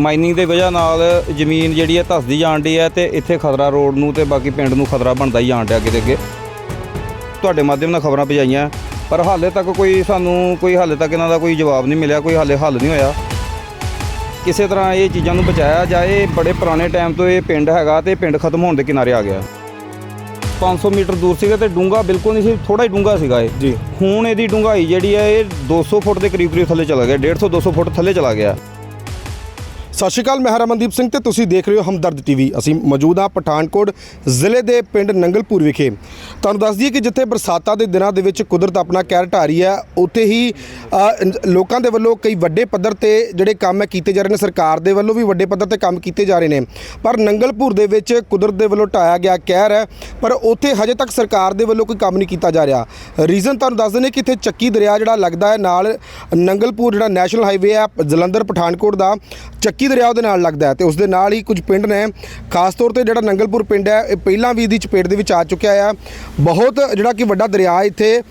Mining ਦੇ ਵਜ੍ਹਾ ਨਾਲ ਜ਼ਮੀਨ ਜਿਹੜੀ ਹੈ ਧੱਸਦੀ ਜਾਣ ਡਈ ਹੈ ਤੇ ਇੱਥੇ ਖਤਰਾ ਰੋਡ ਨੂੰ ਤੇ ਬਾਕੀ ਪਿੰਡ ਨੂੰ ਖਤਰਾ ਬਣਦਾ ਹੀ ਜਾਣ ਡਿਆ ਅੱਗੇ ਦੇ ਅੱਗੇ। ਤੁਹਾਡੇ ਮਾਧਿਅਮ ਨਾਲ ਖਬਰਾਂ ਪਹੁੰਚਾਈਆਂ ਪਰ ਹਾਲੇ ਤੱਕ ਕੋਈ ਸਾਨੂੰ ਕੋਈ ਹਾਲੇ ਤੱਕ ਇਹਨਾਂ ਦਾ ਕੋਈ ਜਵਾਬ ਨਹੀਂ ਮਿਲਿਆ ਕੋਈ ਹਾਲੇ ਹੱਲ ਨਹੀਂ ਹੋਇਆ। ਕਿਸੇ ਤਰ੍ਹਾਂ ਇਹ ਚੀਜ਼ਾਂ ਨੂੰ ਬਚਾਇਆ ਜਾਏ ਬੜੇ ਪੁਰਾਣੇ ਟਾਈਮ ਤੋਂ ਇਹ ਪਿੰਡ ਹੈਗਾ ਤੇ ਪਿੰਡ ਖਤਮ ਹੋਣ ਦੇ ਕਿਨਾਰੇ ਆ ਗਿਆ। 500 ਮੀਟਰ ਦੂਰ ਸੀਗਾ ਤੇ ਡੂੰਗਾ ਬਿਲਕੁਲ ਨਹੀਂ ਸੀ ਥੋੜਾ ਹੀ ਡੂੰਗਾ ਸੀਗਾ ਇਹ। ਜੀ। ਹੁਣ ਇਹਦੀ ਡੂੰਘਾਈ ਜਿਹੜੀ ਹੈ ਇਹ 200 ਫੁੱਟ ਦੇ ਕਰੀਬ ਕਰੀਬ ਥੱਲੇ ਚਲਾ ਗਿਆ 150 200 ਫੁੱਟ ਥੱਲੇ ਚਲਾ ਗਿਆ। ਸਤਿ ਸ਼੍ਰੀ ਅਕਾਲ, ਮੈਂ ਹਾਂ ਰਮਨਦੀਪ ਸਿੰਘ ਤੇ ਤੁਸੀਂ ਦੇਖ ਰਹੇ ਹੋ ਹਮਦਰਦ ਟੀਵੀ। ਅਸੀਂ ਮੌਜੂਦ ਹਾਂ ਪਠਾਨਕੋਟ ਜ਼ਿਲ੍ਹੇ ਦੇ ਪਿੰਡ ਨੰਗਲਪੁਰ ਵਿਖੇ। ਤੁਹਾਨੂੰ ਦੱਸ ਦਈਏ ਕਿ ਜਿੱਥੇ ਬਰਸਾਤਾਂ ਦੇ ਦਿਨਾਂ ਦੇ ਵਿੱਚ ਕੁਦਰਤ ਆਪਣਾ ਕਹਿਰ ਢਾਰੀ ਰਹੀ ਹੈ, ਉੱਥੇ ਹੀ ਲੋਕਾਂ ਦੇ ਵੱਲੋਂ ਕਈ ਵੱਡੇ ਪੱਧਰ ਤੇ ਜਿਹੜੇ ਕੰਮ ਕੀਤੇ ਜਾ ਰਹੇ ਨੇ, ਸਰਕਾਰ ਦੇ ਵੱਲੋਂ ਵੀ ਵੱਡੇ ਪੱਧਰ ਤੇ ਕੰਮ ਕੀਤੇ ਜਾ ਰਹੇ ਨੇ। ਪਰ ਨੰਗਲਪੁਰ ਦੇ ਵਿੱਚ ਕੁਦਰਤ ਦੇ ਵੱਲੋਂ ਢਾਇਆ ਗਿਆ ਕਹਿਰ ਹੈ, ਪਰ ਉੱਥੇ ਹਜੇ ਤੱਕ ਸਰਕਾਰ ਦੇ ਵੱਲੋਂ ਕੋਈ ਕੰਮ ਨਹੀਂ ਕੀਤਾ ਜਾ ਰਿਹਾ। ਰੀਜ਼ਨ ਤੁਹਾਨੂੰ ਦੱਸ ਦਿੰਦੇ ਕਿ ਇੱਥੇ ਚੱਕੀ ਦਰਿਆ ਜਿਹੜਾ ਲੱਗਦਾ ਹੈ, ਨਾਲ ਨੰਗਲਪੁਰ ਜਿਹੜਾ ਨੈਸ਼ਨਲ ਹਾਈਵੇ ਹੈ, ਜਲੰਧਰ, ਪਠਾਨਕੋਟ ਦਾ ਚੱਕੀ ਦਰਿਆ ਉਹਦੇ ਨਾਲ ਲੱਗਦਾ ਹੈ ਤੇ ਉਸ ਦੇ ਨਾਲ ਹੀ ਕੁਝ ਪਿੰਡ ਨੇ, ਖਾਸ ਤੌਰ ਤੇ ਜਿਹੜਾ ਨੰਗਲਪੁਰ ਪਿੰਡ ਹੈ, ਇਹ ਪਹਿਲਾਂ ਵੀ ਇਹਦੀ ਚਪੇਟ ਦੇ ਵਿੱਚ ਆ ਚੁੱਕਿਆ ਹੈ ਬਹੁਤ ਜਿਹੜਾ ਕਿ ਵੱਡਾ ਦਰਿਆ ਇੱਥੇ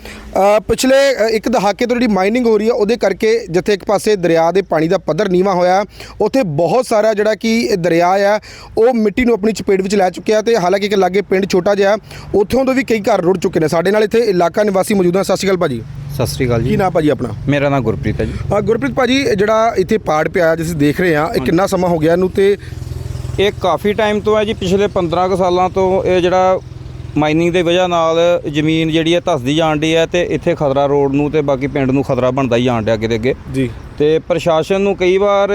ਪਿਛਲੇ ਇੱਕ ਦਹਾਕੇ ਤੋਂ ਜਿਹੜੀ ਮਾਈਨਿੰਗ ਹੋ ਰਹੀ ਹੈ ਉਹਦੇ ਕਰਕੇ ਜਿੱਥੇ ਇੱਕ ਪਾਸੇ ਦਰਿਆ ਦੇ ਪਾਣੀ ਦਾ ਪੱਧਰ ਨੀਵਾ ਹੋਇਆ ਉੱਥੇ ਬਹੁਤ ਸਾਰਾ ਜਿਹੜਾ ਕਿ ਇਹ ਦਰਿਆ ਆ ਉਹ ਮਿੱਟੀ ਨੂੰ ਆਪਣੀ ਚਪੇਟ ਵਿੱਚ ਲੈ ਚੁੱਕਿਆ ਤੇ ਹਾਲਾਂਕਿ ਇੱਕ ਲਾਗੇ ਪਿੰਡ ਛੋਟਾ ਜਿਹਾ ਉੱਥੋਂ ਤੋਂ ਵੀ ਕਈ ਘਰ ਰੁੜ ਚੁੱਕੇ ਨੇ। ਸਾਡੇ ਨਾਲ ਇੱਥੇ ਇਲਾਕਾ ਨਿਵਾਸੀ ਮੌਜੂਦ ਹਨ। ਸਤਿ ਸ਼੍ਰੀ ਅਕਾਲ ਭਾਜੀ। ਸਤਿ ਸ੍ਰੀ ਅਕਾਲ ਕੀ ਜੀ ਨਾਮ ਭਾਜੀ ਆਪਣਾ? ਮੇਰਾ ਨਾਮ ਗੁਰਪ੍ਰੀਤ ਹੈ ਜੀ। ਆ ਗੁਰਪ੍ਰੀਤ ਭਾਜੀ ਜਿਹੜਾ ਇੱਥੇ ਪਾੜ ਪਿਆ ਜਿਸ ਦੇਖ ਰਹੇ ਆ ਇਹ ਕਿੰਨਾ ਸਮਾਂ ਹੋ ਗਿਆ ਇਹਨੂੰ ਤੇ ਇਹ ਕਾਫੀ ਟਾਈਮ ਤੋਂ ਹੈ ਜੀ ਪਿਛਲੇ 15 ਕੁ ਸਾਲਾਂ ਤੋਂ ਇਹ ਜਿਹੜਾ ਮਾਈਨਿੰਗ ਦੇ ਵਜ੍ਹਾ ਨਾਲ ਜ਼ਮੀਨ ਜਿਹੜੀ ਹੈ ਧੱਸਦੀ ਜਾਣ ਡਈ ਹੈ ਤੇ ਇੱਥੇ ਖਤਰਾ ਰੋਡ ਨੂੰ ਤੇ ਬਾਕੀ ਪਿੰਡ ਨੂੰ ਖਤਰਾ ਬਣਦਾ ਹੀ ਜਾਣ ਡਿਆ ਅੱਗੇ ਦੇ ਅੱਗੇ। ਜੀ। ਤੇ ਪ੍ਰਸ਼ਾਸਨ ਨੂੰ ਕਈ ਵਾਰ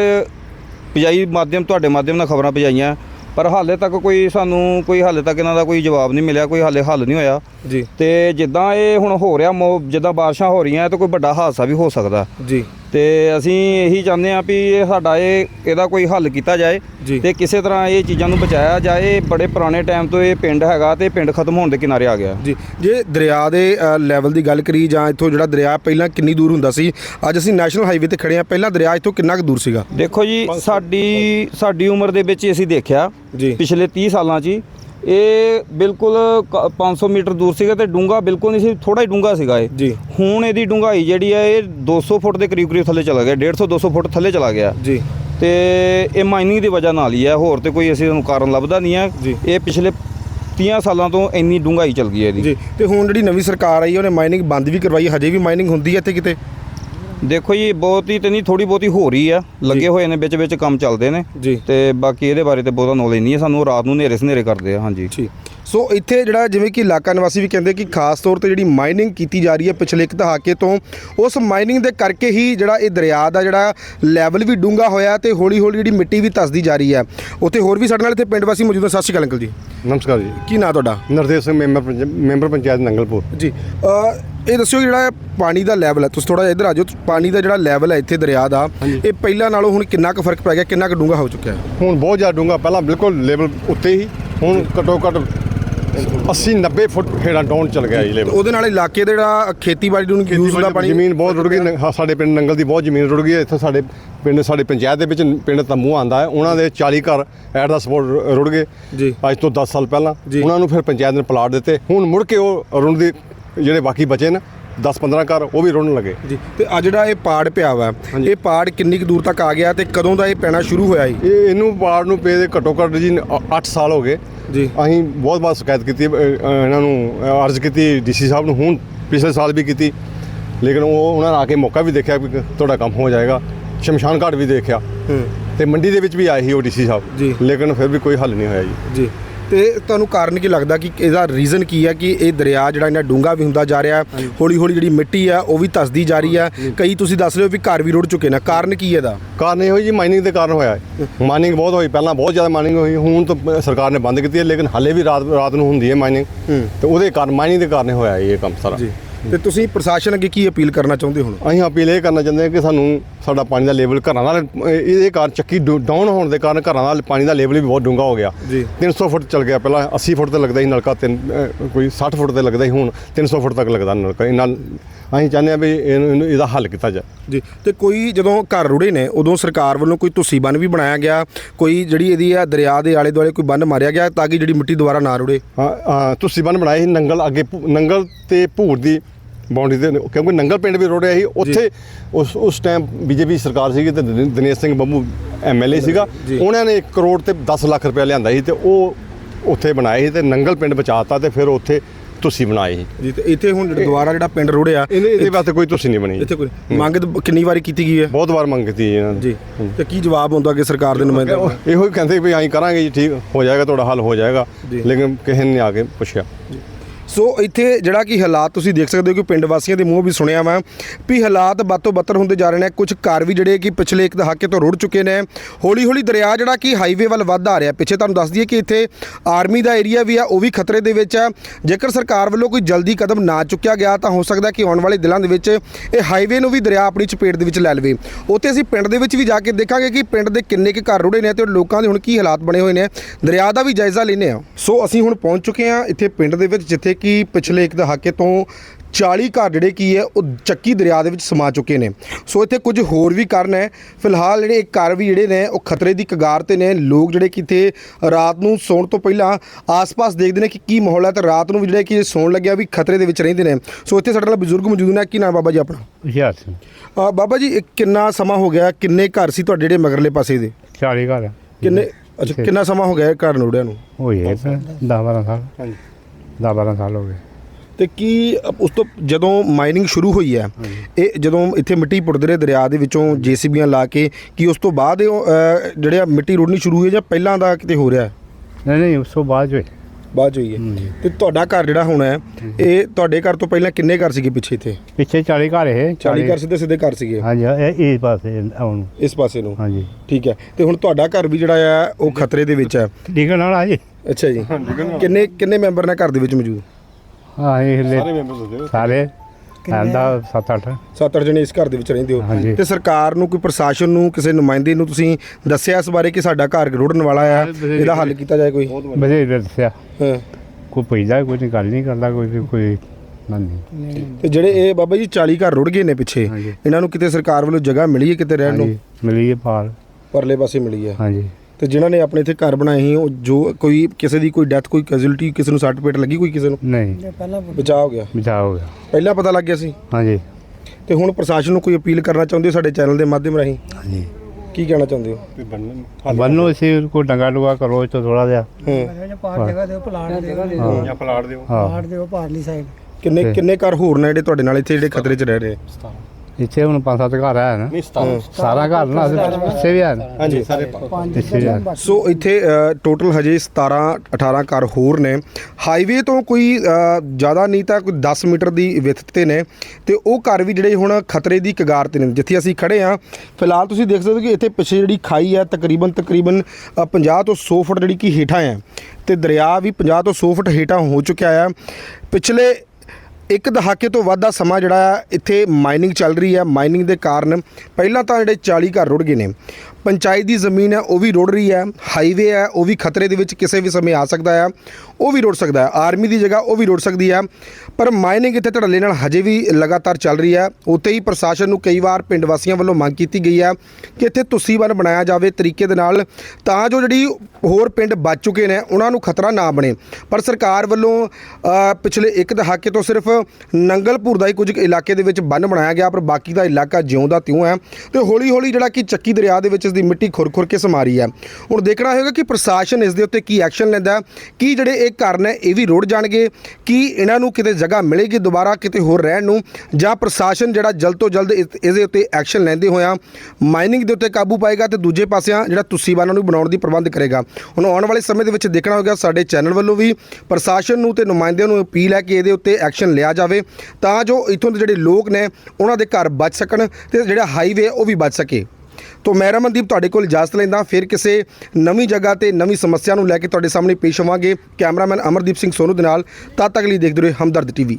ਪਜਾਈ ਮਾਧਿਅਮ ਤੁਹਾਡੇ ਮਾਧਿਅਮ ਨਾਲ ਖਬਰਾਂ ਪਜਾਈਆਂ ਪਰ ਹਾਲੇ ਤੱਕ ਕੋਈ ਸਾਨੂੰ ਕੋਈ ਹਾਲੇ ਤੱਕ ਇਹਨਾਂ ਦਾ ਕੋਈ ਜਵਾਬ ਨਹੀਂ ਮਿਲਿਆ ਕੋਈ ਹਾਲੇ ਹੱਲ ਨਹੀਂ ਹੋਇਆ। ਜੀ। ਤੇ ਜਿੱਦਾਂ ਇਹ ਹੁਣ ਹੋ ਰਿਹਾ ਮੋ- ਜਿੱਦਾਂ ਬਾਰਿਸ਼ਾਂ ਹੋ ਰਹੀਆਂ ਤਾਂ ਕੋਈ ਵੱਡਾ ਹਾਦਸਾ ਵੀ ਹੋ ਸਕਦਾ। ਜੀ। ਤੇ ਅਸੀਂ ਇਹੀ ਚਾਹੁੰਦੇ ਹਾਂ ਵੀ ਇਹ ਸਾਡਾ ਇਹ ਇਹਦਾ ਕੋਈ ਹੱਲ ਕੀਤਾ ਜਾਏ। ਤੇ ਕਿਸੇ ਤਰ੍ਹਾਂ ਇਹ ਚੀਜ਼ਾਂ ਨੂੰ ਬਚਾਇਆ ਜਾਏ ਬੜੇ ਪੁਰਾਣੇ ਟਾਈਮ ਤੋਂ ਇਹ ਪਿੰਡ ਹੈਗਾ ਤੇ ਪਿੰਡ ਖਤਮ ਹੋਣ ਦੇ ਕਿਨਾਰੇ ਆ ਗਿਆ ਜੀ ਜੇ ਦਰਿਆ ਦੇ ਲੈਵਲ ਦੀ ਗੱਲ ਕਰੀ ਜਾਂ ਇੱਥੋਂ ਜਿਹੜਾ ਦਰਿਆ ਪਹਿਲਾਂ ਕਿੰਨੀ ਦੂਰ ਹੁੰਦਾ ਸੀ ਅੱਜ ਅਸੀਂ ਨੈਸ਼ਨਲ ਹਾਈਵੇ ਤੇ ਖੜੇ ਆ ਪਹਿਲਾਂ ਦਰਿਆ ਇੱਥੋਂ ਕਿੰਨਾ ਕੁ ਦੂਰ ਸੀਗਾ ਦੇਖੋ ਜੀ ਸਾਡੀ ਸਾਡੀ ਉਮਰ ਦੇ ਵਿੱਚ ਅਸੀਂ ਦੇਖਿਆ ਜੀ। ਪਿਛਲੇ 30 ਸਾਲਾਂ 'ਚ ਹੀ ਇਹ ਬਿਲਕੁਲ ਕ- 500 ਮੀਟਰ ਦੂਰ ਸੀਗਾ ਤੇ ਡੂੰਗਾ ਬਿਲਕੁਲ ਨਹੀਂ ਸੀ ਥੋੜਾ ਹੀ ਡੂੰਗਾ ਸੀਗਾ ਇਹ। ਜੀ। ਹੁਣ ਇਹਦੀ ਡੂੰਘਾਈ ਜਿਹੜੀ ਹੈ ਇਹ 200 ਫੁੱਟ ਦੇ ਕਰੀਬ ਕਰੀਬ ਥੱਲੇ ਚਲਾ ਗਿਆ 150 200 ਫੁੱਟ ਥੱਲੇ ਚਲਾ ਗਿਆ। ਜੀ। ਤੇ ਇਹ ਮਾਈਨਿੰਗ ਦੀ ਵਜ੍ਹਾ ਨਾਲ ਹੀ ਹੈ ਹੋਰ ਤੇ ਕੋਈ ਅਸੀਂ ਨੂੰ ਕਾਰਨ ਲੱਭਦਾ ਨਹੀਂ ਹੈ ਜੀ। ਇਹ ਪਿਛਲੇ 30 ਸਾਲਾਂ ਤੋਂ ਇੰਨੀ ਡੂੰਘਾਈ ਚੱਲ ਗਈ ਹੈ ਇਹਦੀ। ਜੀ। ਤੇ ਹੁਣ ਜਿਹੜੀ ਨਵੀਂ ਸਰਕਾਰ ਆਈ ਉਹਨੇ ਮਾਈਨਿੰਗ ਬੰਦ ਵੀ ਕਰਵਾਈ ਹਜੇ ਵੀ ਮਾਈਨਿੰਗ ਹੁੰਦੀ ਹੈ ਇੱਥੇ ਕਿਤੇ? ਦੇਖੋ ਜੀ ਬਹੁਤ ਹੀ ਤੇ ਨਹੀਂ ਥੋੜੀ ਬਹੁਤੀ ਹੋ ਰਹੀ ਆ। ਲੱਗੇ ਹੋਏ ਨੇ ਵਿੱਚ ਵਿੱਚ ਕੰਮ ਚੱਲਦੇ ਨੇ। ਜੀ। ਤੇ ਬਾਕੀ ਇਹਦੇ ਬਾਰੇ ਤੇ ਬਹੁਤਾ ਨੌਲੇਜ ਨਹੀਂ ਹੈ ਸਾਨੂੰ ਰਾਤ ਨੂੰ ਹਨੇਰੇ ਸਨੇਰੇ ਕਰਦੇ ਆ ਹਾਂਜੀ। ਠੀਕ। ਸੋ ਇੱਥੇ ਜਿਹੜਾ ਜਿਵੇਂ ਕਿ ਇਲਾਕਾ ਨਿਵਾਸੀ ਵੀ ਕਹਿੰਦੇ ਕਿ ਖਾਸ ਤੌਰ ਤੇ ਜਿਹੜੀ ਮਾਈਨਿੰਗ ਕੀਤੀ ਜਾ ਰਹੀ ਹੈ ਪਿਛਲੇ ਇੱਕ ਦਹਾਕੇ ਤੋਂ ਉਸ ਮਾਈਨਿੰਗ ਦੇ ਕਰਕੇ ਹੀ ਜਿਹੜਾ ਇਹ ਦਰਿਆ ਦਾ ਜਿਹੜਾ ਲੈਵਲ ਵੀ ਡੂੰਘਾ ਹੋਇਆ ਤੇ ਹੌਲੀ ਹੌਲੀ ਜਿਹੜੀ ਮਿੱਟੀ ਵੀ ਧੱਸਦੀ ਜਾ ਰਹੀ ਹੈ। ਉੱਥੇ ਹੋਰ ਵੀ ਸਾਡੇ ਨਾਲ ਇੱਥੇ ਪਿੰਡ ਵਾਸੀ ਮੌਜੂਦ ਹਨ। ਸਤਿ ਸ਼੍ਰੀ ਅਕਾਲ ਅੰਕਲ ਜੀ। ਨਮਸਕਾਰ ਜੀ। ਕੀ ਨਾਂ ਤੁਹਾਡਾ? ਨਰਦੇਵ ਸਿੰਘ ਮੈਂਬਰ ਪੰਚ- ਮੈਂਬਰ ਪੰਚਾਇਤ ਨੰਗਲਪੁਰ। ਜੀ ਅ, ਇਹ ਦੱਸਿਓ ਜਿਹੜਾ ਪਾਣੀ ਦਾ ਲੈਵਲ ਹੈ। ਤੁਸੀਂ ਥੋੜਾ ਜਿਹਾ ਇੱਧਰ ਆ ਜਾਓ। ਪਾਣੀ ਦਾ ਜਿਹੜਾ ਲੈਵਲ ਹੈ ਇੱਥੇ ਦਰਿਆ ਦਾ ਇਹ ਪਹਿਲਾਂ ਨਾਲੋਂ ਹੁਣ ਕਿੰਨਾ ਕੁ ਫ਼ਰਕ ਪੈ ਗਿਆ? ਕਿੰਨਾ ਕੁ ਡੂੰਘਾ ਹੋ ਚੁੱਕਿਆ? ਹੈ ਹੁਣ ਬਹੁਤ ਜ਼ਿਆਦਾ ਡੂੰਘਾ। ਪਹਿਲਾਂ ਬਿਲਕੁਲ ਲੈਵਲ ਉੱਤੇ ਹੀ ਹੁਣ ਘੱਟੋ ਘੱਟ 80 90 ਫੁੱਟ ਹੇਠਾਂ ਡਾਊਨ ਚਲ ਗਿਆ ਜੀ ਲੈਵਲ ਉਹਦੇ ਨਾਲ ਇਲਾਕੇ ਦਾ ਜਿਹੜਾ ਖੇਤੀਬਾੜੀ ਨੂੰ ਯੂਜ਼ ਹੁੰਦਾ ਪਾਣੀ ਜ਼ਮੀਨ ਬਹੁਤ ਰੁੜ ਗਈ ਨ- ਸਾਡੇ ਪਿੰਡ ਨੰਗਲ ਦੀ ਬਹੁਤ ਜ਼ਮੀਨ ਰੁੜ ਗਈ ਹੈ। ਇੱਥੇ ਸਾਡੇ ਪਿੰਡ ਸਾਡੇ ਪੰਚਾਇਤ ਦੇ ਵਿੱਚ ਪਿੰਡ ਤੰਬੂ ਆਂਦਾ ਹੈ। ਉਹਨਾਂ ਦੇ 40 ਘਰ ਐਟ ਦਾ ਸਪੋਰਟ ਰੁੜ ਗਏ। ਜੀ। ਅੱਜ ਤੋਂ 10 ਸਾਲ ਪਹਿਲਾਂ ਜੀ। ਉਹਨਾਂ ਨੂੰ ਫਿਰ ਪੰਚਾਇਤ ਨੇ ਪਲਾਟ ਦਿੱਤੇ। ਹੁਣ ਮੁੜ ਕੇ ਉਹ ਰੁੜ ਦੇ ਜਿਹੜੇ ਬਾਕੀ ਬਚੇ ਨੇ 10 15 ਘਰ ਉਹ ਵੀ ਰੁੜਨ ਲੱਗੇ। ਜੀ ਤੇ ਆ ਜਿਹੜਾ ਇਹ ਪਾੜ ਪਿਆ ਵਾ ਇਹ ਪਾੜ ਕਿੰਨੀ ਕੁ ਦੂਰ ਤੱਕ ਆ ਗਿਆ ਤੇ ਕਦੋਂ ਦਾ ਇਹ ਪੈਣਾ ਸ਼ੁਰੂ ਹੋਇਆ ਜੀ? ਇਹ ਇਹਨੂੰ ਪਾੜ ਨੂੰ ਪਏ ਦੇ ਘੱਟੋ ਘੱਟ ਜੀ 8 ਸਾਲ ਹੋ ਗਏ। ਜੀ। ਅਸੀਂ ਬਹੁਤ ਵਾਰ ਸ਼ਿਕਾਇਤ ਕੀਤੀ ਇਹਨਾਂ ਨੂੰ ਅਰਜ਼ ਕੀਤੀ ਡੀਸੀ ਸਾਹਿਬ ਨੂੰ ਹੁਣ ਪਿਛਲੇ ਸਾਲ ਵੀ ਕੀਤੀ। ਲੇਕਿਨ ਉਹ ਉਹਨਾਂ ਆ ਕੇ ਮੌਕਾ ਵੀ ਦੇਖਿਆ ਵੀ ਤੁਹਾਡਾ ਕੰਮ ਹੋ ਜਾਏਗਾ। ਸ਼ਮਸ਼ਾਨ ਘਾਟ ਵੀ ਦੇਖਿਆ। ਤੇ ਮੰਡੀ ਦੇ ਵਿੱਚ ਵੀ ਆਏ ਸੀ ਉਹ ਡੀਸੀ ਜੀ। ਸਾਹਿਬ ਲੇਕਿਨ ਫਿਰ ਵੀ ਕੋਈ ਹੱਲ ਨਹੀਂ ਹੋਇਆ ਜੀ। ਜੀ। ਤੇ ਤੁਹਾਨੂੰ ਕਾਰਨ ਕੀ ਲੱਗਦਾ ਕਿ ਇਹਦਾ ਰੀਜ਼ਨ ਕੀ ਹੈ ਕਿ ਇਹ ਦਰਿਆ ਜਿਹੜਾ ਇਹਨਾਂ ਡੂੰਘਾ ਵੀ ਹੁੰਦਾ ਜਾ ਰਿਹਾ ਹੈ ਹੌਲੀ ਹੌਲੀ ਜਿਹੜੀ ਮਿੱਟੀ ਆ ਉਹ ਵੀ ਧੱਸਦੀ ਜਾ ਰਹੀ ਹੈ। ਕਈ ਤੁਸੀਂ ਦੱਸ ਰਹੇ ਹੋ ਵੀ ਘਰ ਵੀ ਰੁੜ ਚੁੱਕੇ ਨੇ। ਕਾਰਨ ਕੀ ਹੈ ਇਹਦਾ? ਕਾਰਨ ਇਹੋ ਜੀ ਮਾਈਨਿੰਗ ਦੇ ਕਾਰਨ ਹੋਇਆ ਹੈ। ਮਾਈਨਿੰਗ ਬਹੁਤ ਹੋਈ। ਪਹਿਲਾਂ ਬਹੁਤ ਜ਼ਿਆਦਾ ਮਾਈਨਿੰਗ ਹੋਈ। ਹੁਣ ਤਾਂ ਸਰਕਾਰ ਨੇ ਬੰਦ ਕੀਤੀ ਹੈ ਲੇਕਿਨ ਹਾਲੇ ਵੀ ਰਾਤ ਰਾਤ ਨੂੰ ਹੁੰਦੀ ਹੈ ਮਾਈਨਿੰਗ ਹੂੰ। ਤੇ ਉਹਦੇ ਕਾਰਨ ਮਾਈਨਿੰਗ ਦੇ ਕਾਰਨ ਹੋਇਆ ਇਹ ਕੰਮ ਸਾਰਾ। ਜੀ। ਤੇ ਤੁਸੀਂ ਪ੍ਰਸ਼ਾਸਨ ਅੱਗੇ ਕੀ ਅਪੀਲ ਕਰਨਾ ਚਾਹੁੰਦੇ ਹੋ ਹੁਣ? ਅਸੀਂ ਅਪੀਲ ਇਹ ਕਰਨਾ ਚਾਹੁੰਦੇ ਹਾਂ ਕਿ ਸਾਨੂੰ ਸਾਡਾ ਪਾਣੀ ਦਾ ਲੈਵਲ ਘਰਾਂ ਨਾਲ ਇਹ- ਇਹਦੇ ਕਾਰਨ ਚੱਕੀ ਡਾਊਨ ਹੋਣ ਦੇ ਕਾਰਨ ਘਰਾਂ ਦਾ ਪਾਣੀ ਦਾ ਲੈਵਲ ਵੀ ਬਹੁਤ ਡੂੰਘਾ ਹੋ ਗਿਆ। ਜੀ। 300 ਫੁੱਟ ਚਲ ਗਿਆ ਪਹਿਲਾਂ 80 ਫੁੱਟ ਤੇ ਲੱਗਦਾ ਸੀ ਨਲਕਾ ਤਿੰਨ ਕੋਈ 60 ਫੁੱਟ ਤੇ ਲੱਗਦਾ ਸੀ ਹੁਣ 300 ਫੁੱਟ ਤੱਕ ਲੱਗਦਾ ਨਲਕਾ। ਇਹਨਾਂ ਅਸੀਂ ਚਾਹੁੰਦੇ ਹਾਂ ਵੀ ਇਹਨੂੰ ਇਹਦਾ ਹੱਲ ਕੀਤਾ ਜਾਏ। ਜੀ ਤੇ ਕੋਈ ਜਦੋਂ ਘਰ ਰੁੜੇ ਨੇ ਉਦੋਂ ਸਰਕਾਰ ਵੱਲੋਂ ਕੋਈ ਤੁਸੀਂ ਬੰਨ ਵੀ ਬਣਾਇਆ ਗਿਆ? ਕੋਈ ਜਿਹੜੀ ਇਹਦੀ ਆ ਦਰਿਆ ਦੇ ਆਲੇ ਦੁਆਲੇ ਕੋਈ ਬੰਨ ਮਾਰਿਆ ਗਿਆ ਤਾਂ ਕਿ ਜਿਹੜੀ ਮਿੱਟੀ ਦੁਬਾਰਾ ਨਾ ਰੁੜੇ? ਹਾਂ ਤੁਸੀਂ ਬੰਨ ਬਣਾਏ ਸੀ ਨੰਗਲ ਅੱਗੇ ਨੰਗਲ ਤੇ ਭੂਰ ਦੀ ਬਾਉਂਡਰੀ ਦੇ ਕਿਉਂਕਿ ਨੰਗਲ ਪਿੰਡ ਵੀ ਰੋੜਿਆ ਸੀ ਉੱਥੇ ਉਸ ਉਸ ਟਾਈਮ ਬੀਜੇਪੀ ਸਰਕਾਰ ਸੀਗੀ ਤੇ ਦਿਨੇ- ਦਿਨੇਸ਼ ਸਿੰਘ ਬੰਬੂ ਐਮਐਲਏ ਸੀਗਾ। ਉਹਨਾਂ ਨੇ 1 ਕਰੋੜ ਤੇ 10 ਲੱਖ ਰੁਪਏ ਲਿਆਂਦਾ ਸੀ ਤੇ ਉਹ ਉੱਥੇ ਬਣਾਏ ਸੀ ਤੇ ਨੰਗਲ ਪਿੰਡ ਬਚਾਤਾ ਤੇ ਫਿਰ ਉੱਥੇ ਤੁਸੀਂ ਬਣਾਏ ਸੀ। ਜੀ ਤੇ ਇੱਥੇ ਹੁਣ ਦੁਬਾਰਾ ਜਿਹੜਾ ਪਿੰਡ ਰੋੜਿਆ ਇਹਦੇ ਇਹਦੇ ਵਾਸਤੇ ਕੋਈ ਤੁਸੀਂ ਨਹੀਂ ਬਣੀ। ਇੱਥੇ ਕੋਈ ਮੰਗ ਤਾਂ ਕਿੰਨੀ ਵਾਰੀ ਕੀਤੀ ਗਈ ਹੈ? ਬਹੁਤ ਵਾਰ ਮੰਗ ਕੀਤੀ ਜੀ ਇਹਨਾਂ ਨੇ। ਜੀ। ਤੇ ਕੀ ਜਵਾਬ ਹੁੰਦਾ ਕਿ ਸਰਕਾਰ ਦੇ ਨੁਮਾਇੰਦੇ ਉਹ ਇਹੋ ਹੀ ਕਹਿੰਦੇ ਵੀ ਐਂ ਕਰਾਂਗੇ ਜੀ ਠੀਕ ਹੋ ਜਾਏਗਾ ਤੁਹਾਡਾ ਹੱਲ ਹੋ ਜਾਏਗਾ। ਲੇਕਿਨ ਕਿਸੇ ਨੇ ਆ ਕੇ ਪੁੱਛਿਆ। ਸੋ ਇੱਥੇ ਜਿਹੜਾ ਕਿ ਹਾਲਾਤ ਤੁਸੀਂ ਦੇਖ ਸਕਦੇ ਹੋ ਕਿ ਪਿੰਡ ਵਾਸੀਆਂ ਦੇ ਮੂੰਹ ਵੀ ਸੁਣਿਆ ਵਾ ਵੀ ਹਾਲਾਤ ਬਾਤੋਂ ਬੱਤਰ ਹੁੰਦੇ ਜਾ ਰਹੇ ਨੇ। ਕੁਝ ਘਰ ਵੀ ਜਿਹੜੇ ਕਿ ਪਿਛਲੇ ਇੱਕ ਦਹਾਕੇ ਤੋਂ ਰੁੜ ਚੁੱਕੇ ਨੇ। ਹੌਲੀ ਹੌਲੀ ਦਰਿਆ ਜਿਹੜਾ ਕਿ ਹਾਈਵੇ ਵੱਲ ਵੱਧ ਆ ਰਿਹਾ। ਪਿੱਛੇ ਤੁਹਾਨੂੰ ਦੱਸ ਦਈਏ ਕਿ ਇੱਥੇ ਆਰਮੀ ਦਾ ਏਰੀਆ ਵੀ ਆ, ਉਹ ਵੀ ਖਤਰੇ ਦੇ ਵਿੱਚ ਆ। ਜੇਕਰ ਸਰਕਾਰ ਵੱਲੋਂ ਕੋਈ ਜਲਦੀ ਕਦਮ ਨਾ ਚੁੱਕਿਆ ਗਿਆ ਤਾਂ ਹੋ ਸਕਦਾ ਕਿ ਆਉਣ ਵਾਲੇ ਦਿਨਾਂ ਦੇ ਵਿੱਚ ਇਹ ਹਾਈਵੇ ਨੂੰ ਵੀ ਦਰਿਆ ਆਪਣੀ ਚਪੇਟ ਦੇ ਵਿੱਚ ਲੈ ਲਵੇ। ਉੱਥੇ ਅਸੀਂ ਪਿੰਡ ਦੇ ਵਿੱਚ ਵੀ ਜਾ ਕੇ ਦੇਖਾਂਗੇ ਕਿ ਪਿੰਡ ਦੇ ਕਿੰਨੇ ਕੁ ਘਰ ਰੁੜੇ ਨੇ ਤੇ ਲੋਕਾਂ ਦੇ ਹੁਣ ਕੀ ਹਾਲਾਤ ਬਣੇ ਹੋਏ ਨੇ। ਦਰਿਆ ਦਾ ਵੀ ਜਾਇਜ਼ਾ ਲੈਨੇ ਆ ਸੋ ਅਸੀਂ ਹੁਣ ਪਹੁੰਚ ਚੁੱਕੇ ਹਾਂ ਇੱਥੇ ਪਿੰਡ ਦੇ ਵਿੱਚ, ਜਿੱਥੇ ਕਿ ਪਿਛਲੇ ਇੱਕ ਦਹਾਕੇ ਤੋਂ 40 ਘਰ ਜਿਹੜੇ ਕੀ ਹੈ ਉਹ ਚੱਕੀ ਦਰਿਆ ਦੇ ਵਿੱਚ ਸਮਾ ਚੁੱਕੇ ਨੇ। ਸੋ ਇੱਥੇ ਕੁਝ ਹੋਰ ਵੀ ਕਾਰਨ ਹੈ। ਫਿਲਹਾਲ ਜਿਹੜੇ ਇਹ ਘਰ ਵੀ ਜਿਹੜੇ ਨੇ ਉਹ ਖਤਰੇ ਦੀ ਕਗਾਰ ਤੇ ਨੇ। ਲੋਕ ਜਿਹੜੇ ਕਿਤੇ ਰਾਤ ਨੂੰ ਸੌਣ ਤੋਂ ਪਹਿਲਾਂ ਆਸ-ਪਾਸ ਦੇਖਦੇ ਨੇ ਕਿ ਕੀ ਮਾਹੌਲ ਹੈ ਤੇ ਰਾਤ ਨੂੰ ਵੀ ਜਿਹੜੇ ਕਿ ਸੌਣ ਲੱਗਿਆ ਵੀ ਖਤਰੇ ਦੇ ਵਿੱਚ ਰਹਿੰਦੇ ਨੇ। ਸੋ ਇੱਥੇ ਸਾਡੇ ਨਾਲ ਬਜ਼ੁਰਗ ਮੌਜੂਦ ਨੇ। ਕੀ ਨਾਮ ਬਾਬਾ ਜੀ ਆਪਣਾ? ਸਿੰਘ। ਅ, ਬਾਬਾ ਜੀ ਇਹ ਕਿੰਨਾ ਸਮਾਂ ਹੋ ਗਿਆ? ਕਿੰਨੇ ਘਰ ਸੀ ਤੁਹਾਡੇ ਜਿਹੜੇ ਮਗਰਲੇ ਪਾਸੇ ਦੇ? 40 ਘਰ। ਆ। ਕਿੰਨੇ ਅੱਛਾ ਕਿੰਨਾ ਸਮਾਂ ਹੋ ਗਿਆ ਘਰ ਨੋੜਿਆਂ ਨੂੰ? ਹੋਏ 10 12 ਸਾਲ। ਹਾਂਜੀ। 10 12 ਸਾਲ ਹੋ ਗਏ। ਤੇ ਕੀ ਉਸ ਤੋਂ ਜਦੋਂ ਮਾਈਨਿੰਗ ਸ਼ੁਰੂ ਹੋਈ ਹੈ ਇਹ ਜਦੋਂ ਇੱਥੇ ਮਿੱਟੀ ਪੁੱਟਦੇ ਰਹੇ ਦਰਿਆ ਦੇ ਵਿੱਚੋਂ ਜੀਸੀਬੀਆਂ ਲਾ ਕੇ ਕੀ ਉਸ ਤੋਂ ਬਾਅਦ ਜਿਹੜੇ ਮਿੱਟੀ ਰੋੜਨੀ ਸ਼ੁਰੂ ਹੋਈ ਜਾਂ ਪਹਿਲਾਂ ਦਾ ਕਿਤੇ ਹੋ ਰਿਹਾ ਨਹੀਂ ਨਹੀਂ ਉਸ ਤੋਂ ਬਾਅਦ ਹੋਏ ਬਾਅਦ 'ਚ ਹੋਈ ਹੈ। ਤੇ ਤੁਹਾਡਾ ਘਰ ਜਿਹੜਾ ਹੋਣਾ ਹੈ ਇਹ ਤੁਹਾਡੇ ਘਰ ਤੋਂ ਪਹਿਲਾਂ ਕਿੰਨੇ ਘਰ ਸੀਗੇ ਪਿੱਛੇ ਇੱਥੇ? ਪਿੱਛੇ 40 ਘਰ ਇਹ 40 ਘਰ ਸਿੱਧੇ ਸਿੱਧੇ ਘਰ ਸੀਗੇ। ਹਾਂਜੀ ਇਹ ਇਸ ਪਾਸੇ ਆਉਣ ਇਸ ਪਾਸੇ ਨੂੰ। ਹਾਂਜੀ। ਠੀਕ ਹੈ। ਤੇ ਹੁਣ ਤੁਹਾਡਾ ਘਰ ਵੀ ਜਿਹੜਾ ਆ ਉਹ ਖਤਰੇ ਦੇ ਵਿੱਚ ਹੈ। ਡਿੱਗਣ ਵਾਲਾ ਜੀ। ਅੱਛਾ ਜੀ। ਕਿੰਨੇ ਕਿੰਨੇ ਮੈਂਬਰ ਨੇ ਘਰ ਦੇ ਵਿੱਚ ਮੌਜੂਦ? ਹਾਂ ਇਹ ਸਾਰੇ ਮੈਂਬਰ ਸਾਰੇ। ਆਂਦਾ 7 8 ਸੱਤ ਅੱਠ ਜਣੇ ਇਸ ਘਰ ਦੇ ਵਿੱਚ ਰਹਿੰਦੇ ਹੋ। ਹਾਂਜੀ। ਤੇ ਸਰਕਾਰ ਨੂੰ ਕੋਈ ਪ੍ਰਸ਼ਾਸਨ ਨੂੰ ਕਿਸੇ ਨੁਮਾਇੰਦੇ ਨੂੰ ਤੁਸੀਂ ਦੱਸਿਆ ਇਸ ਬਾਰੇ ਕਿ ਸਾਡਾ ਘਰ ਰੁੜਨ ਵਾਲਾ ਆ? ਇਹਦਾ ਹੱਲ ਕੀਤਾ ਜਾਏ ਕੋਈ? ਬਦੇ ਦੱਸਿਆ। ਹਾਂ। ਕੋਈ ਪੁੱਛਦਾ ਕੋਈ ਨਹੀਂ ਗੱਲ ਨਹੀਂ ਕਰਦਾ ਕੋਈ ਕੋਈ ਨਹੀਂ। ਤੇ ਜਿਹੜੇ ਇਹ ਬਾਬਾ ਜੀ 40 ਘਰ ਰੁੜ ਗਏ ਨੇ ਪਿੱਛੇ ਹਾਂਜੀ। ਇਹਨਾਂ ਨੂੰ ਕਿਤੇ ਸਰਕਾਰ ਵੱਲੋਂ ਜਗ੍ਹਾ ਮਿਲੀ ਹੈ ਕਿਤੇ ਰਹਿਣ ਨੂੰ? ਹਾਂਜੀ ਮਿਲੀ ਹੈ ਪਾਲ ਪਰਲੇ ਪਾਸੇ ਮਿਲੀ ਹੈ। ਹਾਂਜੀ। ਤੇ ਜਿਨ੍ਹਾਂ ਨੇ ਆਪਣੇ ਇੱਥੇ ਘਰ ਬਣਾਏ ਸੀ ਉਹ ਜੋ ਕੋਈ ਕਿਸੇ ਦੀ ਕੋਈ ਡੈਥ ਕੋਈ ਕੈਜੂਅਲਟੀ ਕਿਸੇ ਨੂੰ ਸੱਟ ਪੇਟ ਲੱਗੀ ਕੋਈ ਕਿਸੇ ਨੂੰ? ਨਹੀਂ। ਬਚਾਅ ਹੋ ਗਿਆ? ਬਚਾਅ ਹੋ ਗਿਆ। ਪਹਿਲਾਂ ਪਤਾ ਲੱਗ ਗਿਆ ਸੀ? ਹਾਂਜੀ। ਤੇ ਹੁਣ ਪ੍ਰਸ਼ਾਸਨ ਨੂੰ ਕੋਈ ਅਪੀਲ ਕਰਨਾ ਚਾਹੁੰਦੇ ਹੋ ਸਾਡੇ ਚੈਨਲ ਦੇ ਮਾਧਿਅਮ ਰਾਹੀਂ? ਹਾਂਜੀ। ਕੀ ਕਹਿਣਾ ਚਾਹੁੰਦੇ ਹੋ? ਬੰਨੋ ਇਸੇ ਕੋ ਡੰਗਾ ਡੁਗਾ ਕਰੋ ਇੱਥੋਂ ਥੋੜਾ ਜਿਹਾ। ਹਾਂ। ਪਾਰ ਜਗ੍ਹਾ ਦਿਓ ਪਲਾਟ ਦਿਓ। ਹਾਂ ਜਾਂ ਪਲਾਟ ਦਿਓ। ਹਾਂ। ਪਲਾਟ ਦਿਓ ਪਾਰਲੀ ਸਾਈਡ ਕਿੰਨੇ ਤੇ- ਕਿੰਨੇ ਘਰ ਹੋਰ ਨੇ ਜਿਹੜੇ ਤੁਹਾਡੇ ਨਾਲ ਇੱਥੇ ਜਿਹੜੇ ਖਤਰੇ 'ਚ ਰਹਿ ਰਹੇ? ਇੱਥੇ ਹੁਣ ਪੰਜ ਸੱਤ ਘਰ ਆ ਨਾ ਨਹੀਂ 17 ਸਾਰਾ ਘਰ ਨਾ ਪਿੱਛੇ ਵੀ ਆ ਨਾ। ਹਾਂਜੀ ਸਾਰੇ ਪੰਜ ਪਿੱਛੇ ਵੀ ਆ ਸੋ ਇੱਥੇ ਟੋਟਲ ਹਜੇ 17 18 ਘਰ ਹੋਰ ਨੇ। ਹਾਈਵੇ ਤੋਂ ਕੋਈ ਜ਼ਿਆਦਾ ਨਹੀਂ ਤਾਂ ਕੋਈ 10 ਮੀਟਰ ਦੀ ਵਿੱਥ ਤੇ ਨੇ। ਤੇ ਉਹ ਘਰ ਵੀ ਜਿਹੜੇ ਹੁਣ ਖਤਰੇ ਦੀ ਕਗਾਰ ਤੇ ਨੇ। ਜਿੱਥੇ ਅਸੀਂ ਖੜੇ ਆ ਫਿਲਹਾਲ ਤੁਸੀਂ ਦੇਖ ਸਕਦੇ ਹੋ ਕਿ ਇੱਥੇ ਪਿੱਛੇ ਜਿਹੜੀ ਖਾਈ ਹੈ ਤਕਰੀਬਨ ਤਕਰੀਬਨ ਅ, 50 ਤੋਂ 100 ਫੁੱਟ ਜਿਹੜੀ ਕਿ ਹੇਠਾਂ ਹੈ। ਤੇ ਦਰਿਆ ਵੀ 50 ਤੋਂ 100 ਫੁੱਟ ਹੇਠਾਂ ਹੋ ਚੁੱਕਿਆ ਆ ਪਿਛਲੇ ਇੱਕ ਦਹਾਕੇ ਤੋਂ ਵੱਧ ਦਾ ਸਮਾਂ ਜਿਹੜਾ ਆ, ਇੱਥੇ ਮਾਈਨਿੰਗ ਚੱਲ ਰਹੀ ਹੈ ਮਾਈਨਿੰਗ ਦੇ ਕਾਰਨ ਪਹਿਲਾਂ ਤਾਂ ਜਿਹੜੇ 40 ਘਰ ਰੁੜ ਗਏ ਨੇ। ਪੰਚਾਇਤ ਦੀ ਜ਼ਮੀਨ ਹੈ ਉਹ ਵੀ ਰੁੜ ਰਹੀ ਹੈ ਹਾਈਵੇ ਹੈ ਉਹ ਵੀ ਖਤਰੇ ਦੇ ਵਿੱਚ ਕਿਸੇ ਵੀ ਸਮੇਂ ਆ ਸਕਦਾ ਹੈ ਉਹ ਵੀ ਰੁੜ ਸਕਦਾ ਹੈ ਆਰਮੀ ਦੀ ਜਗ੍ਹਾ ਉਹ ਵੀ ਰੁੜ ਸਕਦੀ ਹੈ ਪਰ ਮਾਈਨਿੰਗ ਇੱਥੇ ਧੜੱਲੇ ਨਾਲ ਹਜੇ ਵੀ ਲਗਾਤਾਰ ਚੱਲ ਰਹੀ ਹੈ ਉੱਥੇ ਹੀ ਪ੍ਰਸ਼ਾਸਨ ਨੂੰ ਕਈ ਵਾਰ ਪਿੰਡ ਵਾਸੀਆਂ ਵੱਲੋਂ ਮੰਗ ਕੀਤੀ ਗਈ ਹੈ ਕਿ ਇੱਥੇ ਤੁਸੀਬੰਦ ਬਣਾਇਆ ਜਾਵੇ ਤਰੀਕੇ ਦੇ ਨਾਲ, ਤਾਂ ਜੋ ਜਿਹੜੀ ਹੋਰ ਪਿੰਡ ਬਚ ਚੁੱਕੇ ਨੇ, ਉਹਨਾਂ ਨੂੰ ਖਤਰਾ ਨਾ ਬਣੇ। ਪਰ ਸਰਕਾਰ ਵੱਲੋਂ ਪਿਛਲੇ ਇੱਕ ਦਹਾਕੇ ਤੋਂ ਸਿਰਫ ਨੰਗਲਪੁਰ ਦਾ ਹੀ ਕੁਝ ਕੁ ਇਲਾਕੇ ਦੇ ਵਿੱਚ ਬੰਨ ਬਣਾਇਆ ਗਿਆ, ਪਰ ਬਾਕੀ ਦਾ ਇਲਾਕਾ ਜਿਉਂ ਦਾ ਤਿਉਂ ਹੈ। ਤੇ ਹੌਲੀ ਹੌਲੀ ਜਿਹੜਾ ਕਿ ਚੱਕੀ ਦਰਿਆ ਦੇ ਵਿੱਚ ਇਸ ਦੀ ਮਿੱਟੀ ਖੁਰ-ਖੁਰ ਕੇ ਸਮਾਰੀ ਹੈ। ਹੁਣ ਦੇਖਣਾ ਹੋਏਗਾ ਕਿ ਪ੍ਰਸ਼ਾਸਨ ਇਸ ਦੇ ਉੱਤੇ ਕੀ ਐਕਸ਼ਨ ਲੈਂਦਾ ਕੀ ਜਿਹੜੇ ਇਹ ਘਰ ਨੇ ਇਹ ਵੀ ਰੁੜ ਜਾਣਗੇ, ਕੀ ਇਹਨਾਂ ਨੂੰ ਕਿਤੇ ਜਗ੍ਹਾ ਮਿਲੇਗੀ ਦੁਬਾਰਾ ਕਿਤੇ ਹੋਰ ਰਹਿਣ ਨੂੰ, ਜਾਂ ਪ੍ਰਸ਼ਾਸਨ ਜਿਹੜਾ ਜਲਦ ਤੋਂ ਜਲਦ ਇਸ- ਇਹਦੇ ਉੱਤੇ ਐਕਸ਼ਨ ਲੈਂਦੇ ਹੋਇਆ ਮਾਈਨਿੰਗ ਦੇ ਉੱਤੇ ਕਾਬੂ ਪਾਏਗਾ ਤੇ ਦੂਜੇ ਪਾਸਿਆਂ ਜਿਹੜਾ ਤੁਸੀਬਾਨਾਂ ਨੂੰ ਬਣਾਉਣ ਦੀ ਪ੍ਰਬੰਧ ਕਰੇਗਾ। ਹੁਣ ਆਉਣ ਵਾਲੇ ਸਮੇਂ ਦੇ ਵਿੱਚ ਦੇਖਣਾ ਹੋਵੇਗਾ ਸਾਡੇ ਚੈਨਲ ਵੱਲੋਂ ਵੀ ਪ੍ਰਸ਼ਾਸਨ ਨੂੰ ਤੇ ਨੁਮਾਇੰਦਿਆਂ ਨੂੰ ਅਪੀਲ ਹੈ ਕਿ ਇਹਦੇ ਉੱਤੇ ਐਕਸ਼ਨ ਲਿਆ ਲਿਆ ਜਾਵੇ, ਤਾਂ ਜੋ ਇੱਥੋਂ ਦੇ ਜਿਹੜੇ ਲੋਕ ਨੇ, ਉਹਨਾਂ ਦੇ ਘਰ ਬਚ ਸਕਣ ਤੇ ਜਿਹੜਾ ਹਾਈਵੇ ਉਹ ਵੀ ਬਚ ਸਕੇ। ਤੋਂ ਮੈਂ ਰਮਨਦੀਪ ਤੁਹਾਡੇ ਕੋਲ ਇਜਾਜ਼ਤ ਲੈਂਦਾ, ਫਿਰ ਕਿਸੇ ਨਵੀਂ ਜਗ੍ਹਾ ਤੇ ਨਵੀਂ ਸਮੱਸਿਆ ਨੂੰ ਲੈ ਕੇ ਤੁਹਾਡੇ ਸਾਹਮਣੇ ਪੇਸ਼ ਹੋਵਾਂਗੇ। ਕੈਮਰਾਮੈਨ ਅਮਰਦੀਪ ਸਿੰਘ ਸੋਨੂ ਦੇ ਨਾਲ, ਤਦ ਤੱਕ ਲਈ ਦੇਖਦੇ ਰਹੋ ਹਮਦਰਦ ਟੀਵੀ।